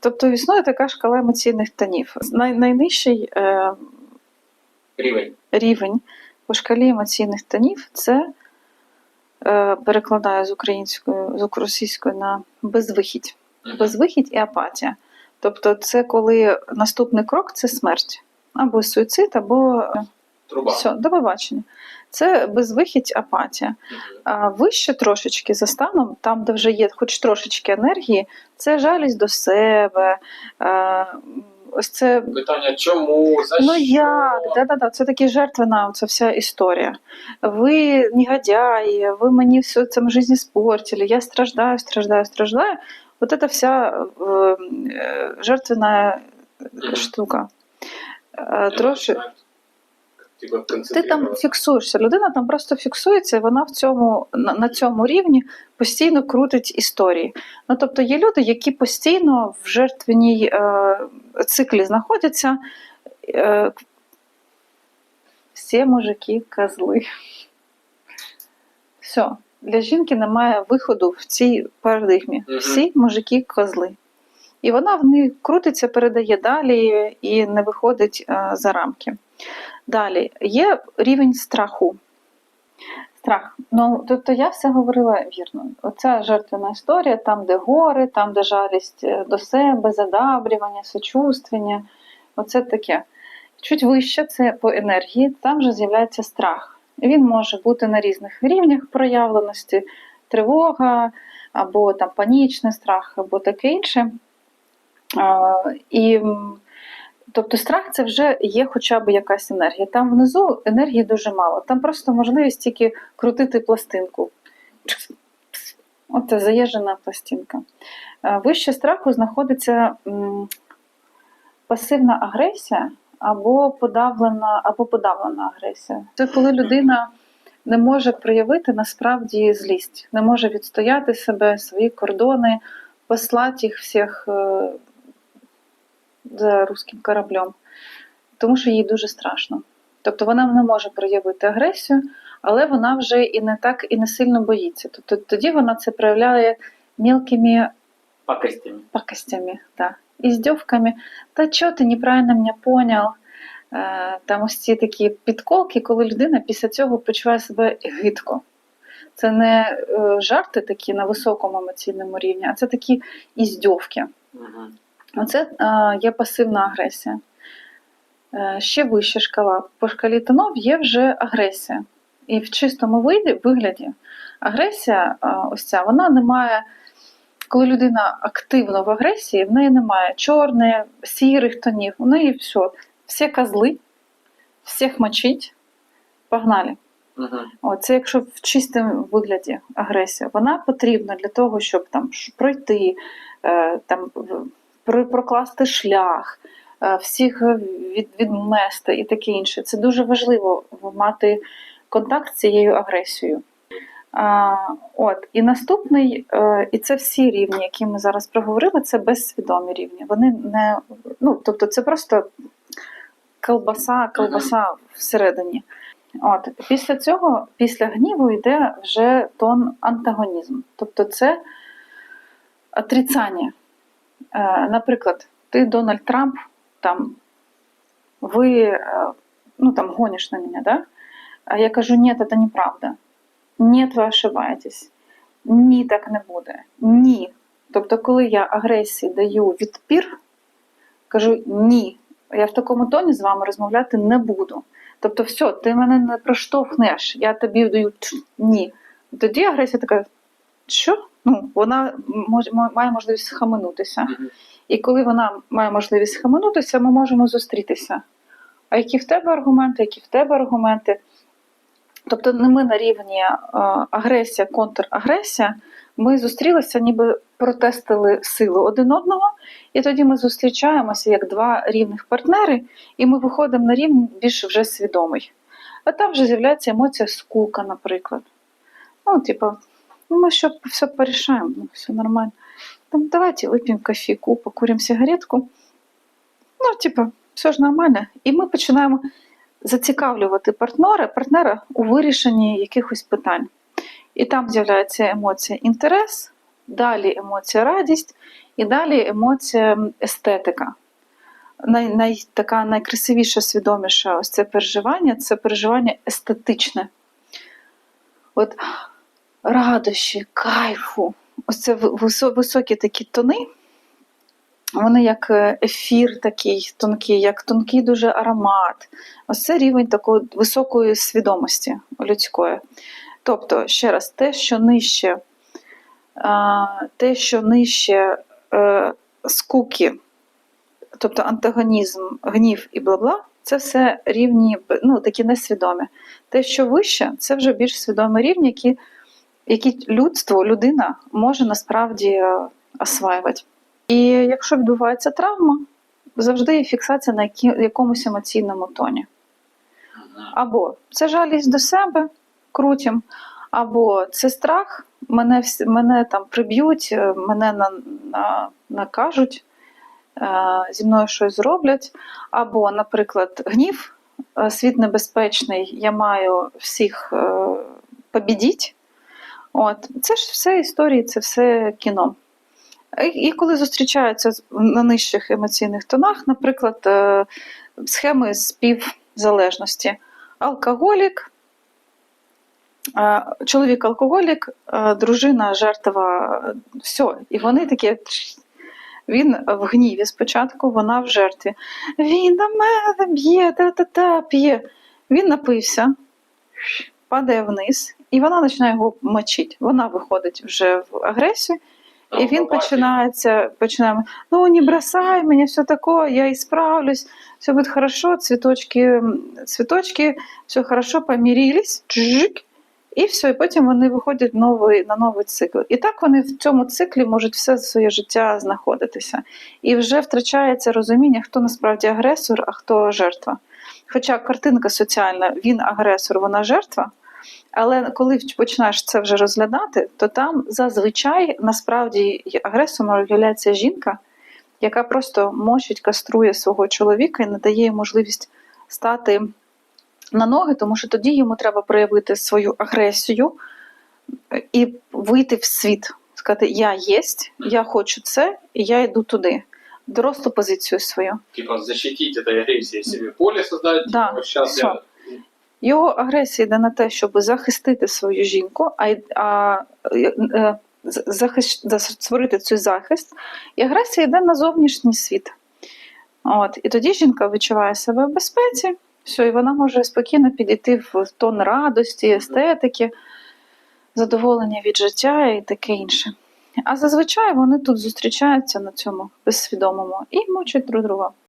Тобто існує така шкала емоційних тонів. Най, найнижчий е, Рівень. рівень по шкалі емоційних тонів це е, перекладаю з української, з російської на безвихідь. Безвихідь і апатія. Тобто, це коли наступний крок це смерть. Або суїцид, або е, Труба. все, до побачення. Це безвихідь, апатія. А вище трошечки за станом, там, де вже є хоч трошечки енергії, це жалість до себе. Ось це Питання чому, за Ну що? як? Да-да-да, це такі жертвена ця вся історія. Ви негодяї, ви мені все це в житті спортили, я страждаю, страждаю, страждаю. Вот это вся е, жертвена штука. Трошки. В Ти там фіксуєшся, людина там просто фіксується, і вона в цьому, на, на цьому рівні постійно крутить історії. Ну, тобто є люди, які постійно в жертвеній е, циклі знаходяться. Е, всі мужики козли. Все. Для жінки немає виходу в цій парадигмі. Всі мужики козли. І вона в них крутиться, передає далі і не виходить е, за рамки. Далі є рівень страху. Страх. Ну, тобто я все говорила вірно. Оця жертвена історія, там, де гори, там, де жалість е, до себе, задабрювання, сочувствення. Оце таке. Чуть вище це по енергії, там вже з'являється страх. Він може бути на різних рівнях проявленості, тривога, або там панічний страх, або таке інше. І Тобто страх це вже є хоча б якась енергія. Там внизу енергії дуже мало. Там просто можливість тільки крутити пластинку. От це заїжджена пластинка. Е, Вище страху знаходиться пасивна агресія або подавлена, або подавлена агресія. Це коли людина не може проявити насправді злість, не може відстояти себе, свої кордони, послати їх всіх е, за руським кораблем, тому що їй дуже страшно. Тобто вона не може проявити агресію, але вона вже і не так і не сильно боїться. Тобто тоді вона це проявляє мілкими пакостями. пакостями, да, іздьовками. Та чого ти неправильно мене поняв? Е, Там ось ці такі підколки, коли людина після цього почуває себе гидко. Це не е, жарти такі на високому емоційному рівні, а це такі іздьовки. Мгм. Оце е, є пасивна агресія. Е, ще вища шкала. По шкалі тонов є вже агресія. І в чистому вигляді агресія, е, ось ця, вона не має, коли людина активно в агресії, в неї немає чорних, сірих тонів, у неї все, всі козли, всіх мочить, погнали. О, це якщо в чистому вигляді агресія, вона потрібна для того, щоб там пройти, там прокласти шлях, е, всіх від, відмести і таке інше. Це дуже важливо мати контакт з цією агресією. А, от, і наступний, е, і це всі рівні, які ми зараз проговорили, це безсвідомі рівні. Вони не, ну, тобто це просто колбаса, колбаса всередині. От, після цього, після гніву йде вже тон антагонізм. Тобто це отрицання. Е, наприклад, ти Дональд Трамп, там, ви е, ну, там, гониш на мене, да? А я кажу, ні, це неправда. Ні, ви ошибаєтесь. Ні, так не буде. Ні. Тобто, коли я агресії даю відпір, кажу ні, я в такому тоні з вами розмовляти не буду. Тобто, все, ти мене не проштовхнеш, я тобі даю «Тш, ні. Тоді агресія така, що? Ну, вона мож- має можливість схаменутися. І коли вона має можливість схаменутися, ми можемо зустрітися. А які в тебе аргументи, які в тебе аргументи? Тобто не ми на рівні е, агресія, контрагресія, ми зустрілися, ніби протестили силу один одного, і тоді ми зустрічаємося як два рівних партнери, і ми виходимо на рівень більш вже свідомий. А там вже з'являється емоція скука, наприклад. Ну, типа, ну, ми що все порішаємо, ну, все нормально. Там, давайте выпьем кофейку, покурим сигаретку. Ну, типа, все ж нормально. І ми починаємо зацікавлювати партнера, партнера у вирішенні якихось питань. І там з'являється емоція інтерес, далі емоція радість, І далі емоція естетика. Най, най, така найкрасивіша, свідоміша ось це переживання це переживання естетичне. От радощі, кайфу. Ось це високі такі тони. Вони як е, ефір такий тонкий, як тонкий дуже аромат. Ось це рівень такої високої свідомості людської. Тобто, ще раз, те, що нижче, те, що нижче е, скуки, тобто антагонізм, гнів і бла-бла, це все рівні, ну, такі несвідомі. Те, що вище, це вже більш свідомі рівні, які, які людство, людина може насправді е, осваювати. І якщо відбувається травма, завжди є фіксація на якомусь емоційному тоні. Або це жалість до себе, крутім, або це страх, мене, мене там приб'ють, е, мене на, на, накажуть, е, зі мною щось зроблять. Або, наприклад, гнів, світ небезпечний, я маю всіх побідіть. От. Це ж все історії, це все кіно. І, коли зустрічаються на нижчих емоційних тонах, наприклад, е, схеми співзалежності. Алкоголік, е, чоловік алкоголік, е, дружина жертва, все. І вони такі. Він в гніві спочатку, вона в жертві. Він на мене б'є, та-та-та, п'є. Він напився, падає вниз, і вона починає його мочити. Вона виходить вже в агресію, і він починається, починає, ну не бросай мене, все таке, я исправлюсь, все буде хорошо, цвіточки, цвіточки, все хорошо, помирились, чжик, і все, і потім вони виходять новий, на новий цикл. І так вони в цьому циклі можуть все своє життя знаходитися. І вже втрачається розуміння, хто насправді агресор, а хто жертва. Хоча картинка соціальна, він агресор, вона жертва. Але коли починаєш це вже розглядати, то там зазвичай насправді агресором являється жінка, яка просто мочить, каструє свого чоловіка і не дає йому можливість стати на ноги, тому що тоді йому треба проявити свою агресію і вийти в світ. Сказати, я єсть, я хочу це, і я йду туди. Дорослу позицію свою. Типа защитить этой агрессией себе поле создать. Да, типа, сейчас я... Його агресія йде на те, щоб захистити свою жінку, а, а е, е, з- захищ, за- створити цей захист. І агресія йде на зовнішній світ. От, і тоді жінка відчуває себе в безпеці, все, і вона може спокійно підійти в тон радості, естетики, задоволення від життя і таке інше. А зазвичай вони тут зустрічаються на цьому безсвідомому і мучать друг друга.